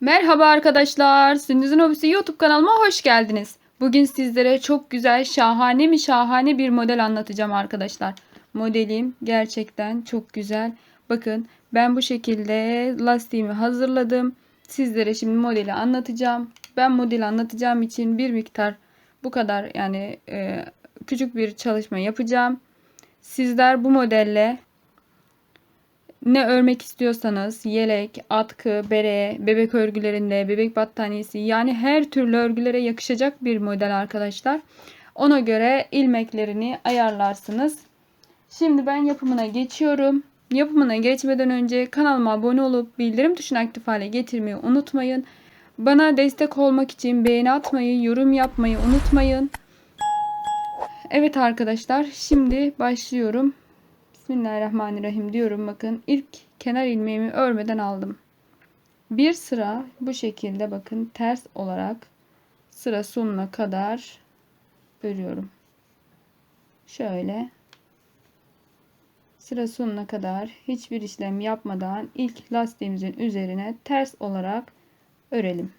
Merhaba arkadaşlar. Sündüz'ün Hobisi YouTube kanalıma hoş geldiniz. Bugün sizlere çok güzel, şahane mi şahane bir model anlatacağım arkadaşlar. Modelim gerçekten çok güzel. Bakın ben bu şekilde lastiğimi hazırladım. Sizlere şimdi modeli anlatacağım. Ben modeli anlatacağım için bir miktar bu kadar yani e, küçük bir çalışma yapacağım. Sizler bu modelle ne örmek istiyorsanız yelek, atkı, bere, bebek örgülerinde, bebek battaniyesi yani her türlü örgülere yakışacak bir model arkadaşlar. Ona göre ilmeklerini ayarlarsınız. Şimdi ben yapımına geçiyorum. Yapımına geçmeden önce kanalıma abone olup bildirim tuşunu aktif hale getirmeyi unutmayın. Bana destek olmak için beğeni atmayı, yorum yapmayı unutmayın. Evet arkadaşlar şimdi başlıyorum. Bismillahirrahmanirrahim diyorum. Bakın ilk kenar ilmeğimi örmeden aldım. Bir sıra bu şekilde bakın ters olarak sıra sonuna kadar örüyorum. Şöyle sıra sonuna kadar hiçbir işlem yapmadan ilk lastiğimizin üzerine ters olarak örelim.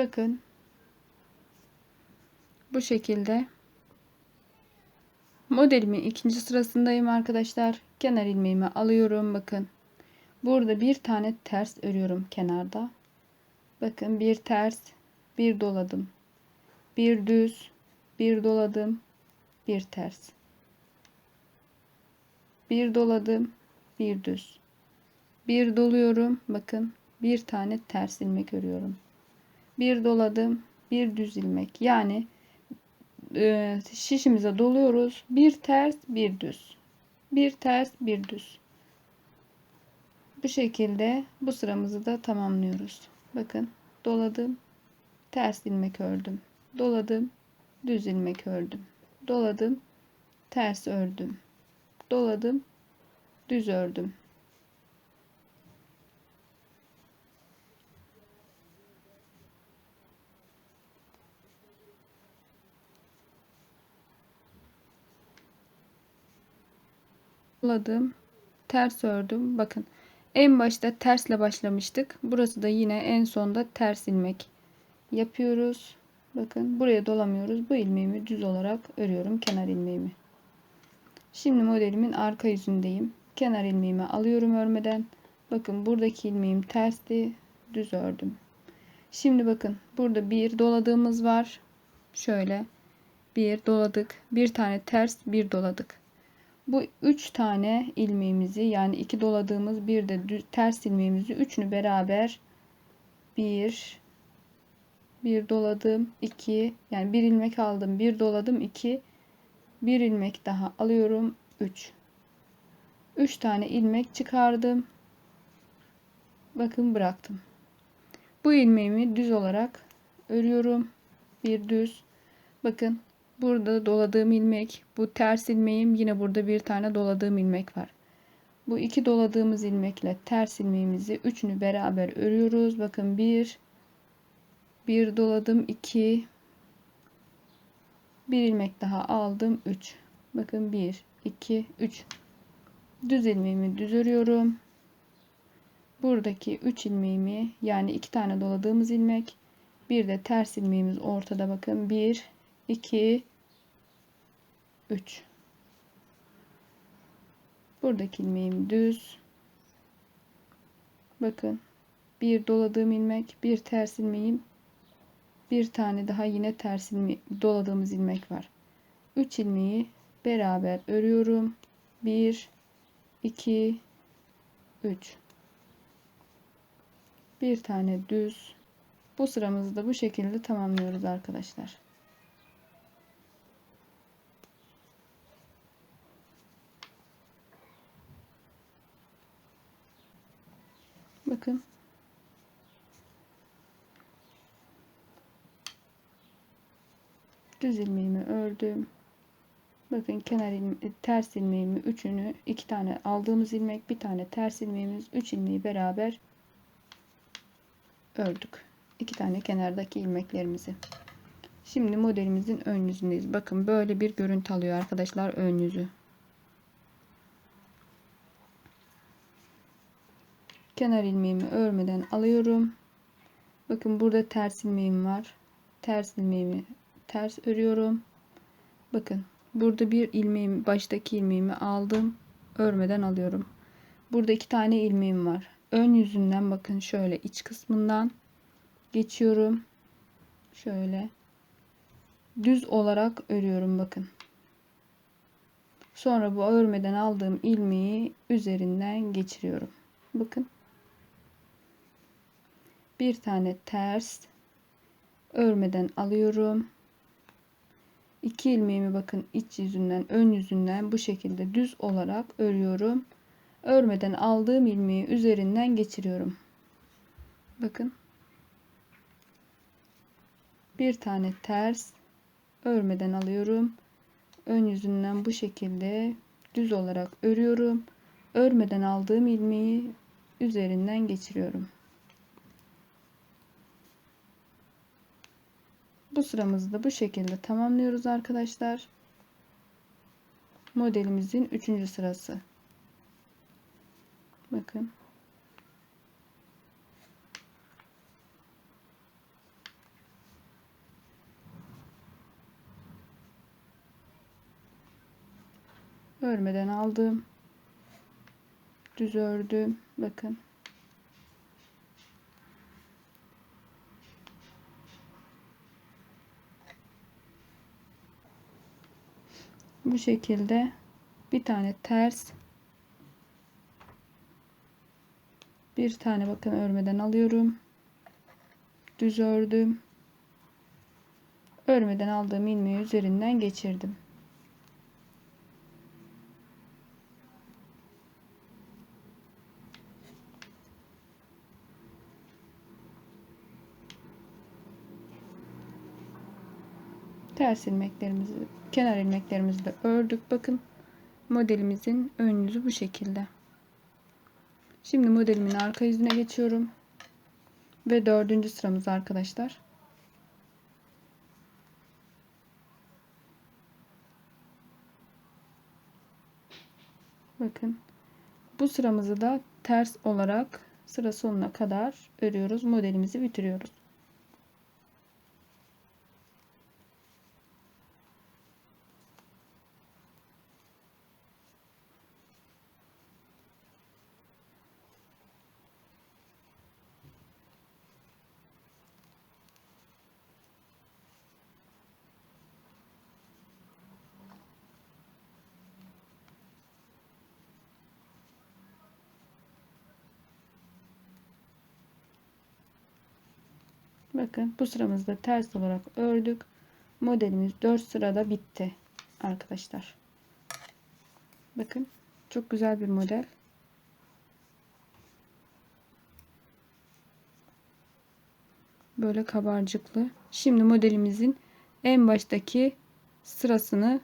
Bakın. Bu şekilde. Modelimin ikinci sırasındayım arkadaşlar. Kenar ilmeğimi alıyorum. Bakın. Burada bir tane ters örüyorum kenarda. Bakın bir ters, bir doladım. Bir düz, bir doladım, bir ters. Bir doladım, bir düz. Bir doluyorum. Bakın bir tane ters ilmek örüyorum bir doladım bir düz ilmek. Yani e, şişimize doluyoruz. Bir ters bir düz. Bir ters bir düz. Bu şekilde bu sıramızı da tamamlıyoruz. Bakın doladım ters ilmek ördüm. Doladım düz ilmek ördüm. Doladım ters ördüm. Doladım düz ördüm doladım ters ördüm. Bakın en başta tersle başlamıştık. Burası da yine en sonda ters ilmek yapıyoruz. Bakın buraya dolamıyoruz. Bu ilmeğimi düz olarak örüyorum kenar ilmeğimi. Şimdi modelimin arka yüzündeyim. Kenar ilmeğimi alıyorum örmeden. Bakın buradaki ilmeğim tersti düz ördüm. Şimdi bakın burada bir doladığımız var. Şöyle bir doladık. Bir tane ters bir doladık bu üç tane ilmeğimizi yani iki doladığımız bir de ters ilmeğimizi üçünü beraber bir bir doladım iki yani bir ilmek aldım bir doladım iki bir ilmek daha alıyorum üç. Üç tane ilmek çıkardım. Bakın bıraktım. Bu ilmeğimi düz olarak örüyorum. Bir düz. Bakın Burada doladığım ilmek, bu ters ilmeğim yine burada bir tane doladığım ilmek var. Bu iki doladığımız ilmekle ters ilmeğimizi üçünü beraber örüyoruz. Bakın bir, bir doladım iki, bir ilmek daha aldım üç. Bakın bir, iki, üç. Düz ilmeğimi düz örüyorum. Buradaki üç ilmeğimi yani iki tane doladığımız ilmek, bir de ters ilmeğimiz ortada bakın bir, 2 3 buradaki ilmeğim düz. Bakın bir doladığım ilmek bir ters ilmeğim bir tane daha yine ters ilmek doladığımız ilmek var. 3 ilmeği beraber örüyorum. 1 2 3 bir tane düz. Bu sıramızı da bu şekilde tamamlıyoruz arkadaşlar Bakın. Düz ilmeğimi ördüm. Bakın kenar ilme ters ilmeğimi üçünü iki tane aldığımız ilmek bir tane ters ilmeğimiz üç ilmeği beraber ördük. İki tane kenardaki ilmeklerimizi. Şimdi modelimizin ön yüzündeyiz. Bakın böyle bir görüntü alıyor arkadaşlar ön yüzü. Kenar ilmeğimi örmeden alıyorum. Bakın burada ters ilmeğim var. Ters ilmeğimi ters örüyorum. Bakın burada bir ilmeğimi baştaki ilmeğimi aldım. Örmeden alıyorum. Burada iki tane ilmeğim var. Ön yüzünden bakın şöyle iç kısmından geçiyorum. Şöyle düz olarak örüyorum bakın. Sonra bu örmeden aldığım ilmeği üzerinden geçiriyorum. Bakın. Bir tane ters örmeden alıyorum. İki ilmeğimi bakın iç yüzünden ön yüzünden bu şekilde düz olarak örüyorum. Örmeden aldığım ilmeği üzerinden geçiriyorum. Bakın. Bir tane ters örmeden alıyorum. Ön yüzünden bu şekilde düz olarak örüyorum. Örmeden aldığım ilmeği üzerinden geçiriyorum. Bu sıramızı da bu şekilde tamamlıyoruz arkadaşlar. Modelimizin 3. sırası. Bakın. Örmeden aldım. Düz ördüm. Bakın. Bu şekilde bir tane ters bir tane bakın örmeden alıyorum. Düz ördüm. Örmeden aldığım ilmeği üzerinden geçirdim. Ters ilmeklerimizi kenar ilmeklerimizi de ördük. Bakın modelimizin ön yüzü bu şekilde. Şimdi modelimin arka yüzüne geçiyorum. Ve dördüncü sıramız arkadaşlar. Bakın bu sıramızı da ters olarak sıra sonuna kadar örüyoruz. Modelimizi bitiriyoruz Bakın bu sıramızda ters olarak ördük. Modelimiz 4 sırada bitti arkadaşlar. Bakın çok güzel bir model. Böyle kabarcıklı. Şimdi modelimizin en baştaki sırasını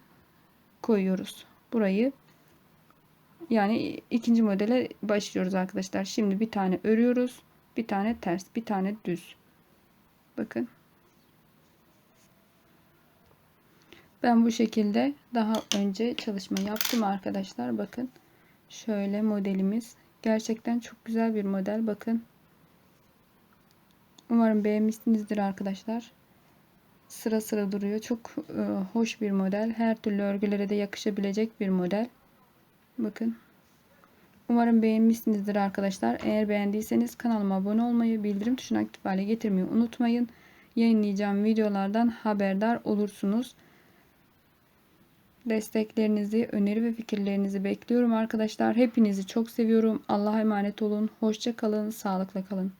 koyuyoruz. Burayı yani ikinci modele başlıyoruz arkadaşlar. Şimdi bir tane örüyoruz. Bir tane ters, bir tane düz. Bakın. Ben bu şekilde daha önce çalışma yaptım arkadaşlar. Bakın. Şöyle modelimiz. Gerçekten çok güzel bir model. Bakın. Umarım beğenmişsinizdir arkadaşlar. Sıra sıra duruyor. Çok e, hoş bir model. Her türlü örgülere de yakışabilecek bir model. Bakın. Umarım beğenmişsinizdir arkadaşlar. Eğer beğendiyseniz kanalıma abone olmayı, bildirim tuşuna aktif hale getirmeyi unutmayın. Yayınlayacağım videolardan haberdar olursunuz. Desteklerinizi, öneri ve fikirlerinizi bekliyorum arkadaşlar. Hepinizi çok seviyorum. Allah'a emanet olun. Hoşça kalın, sağlıkla kalın.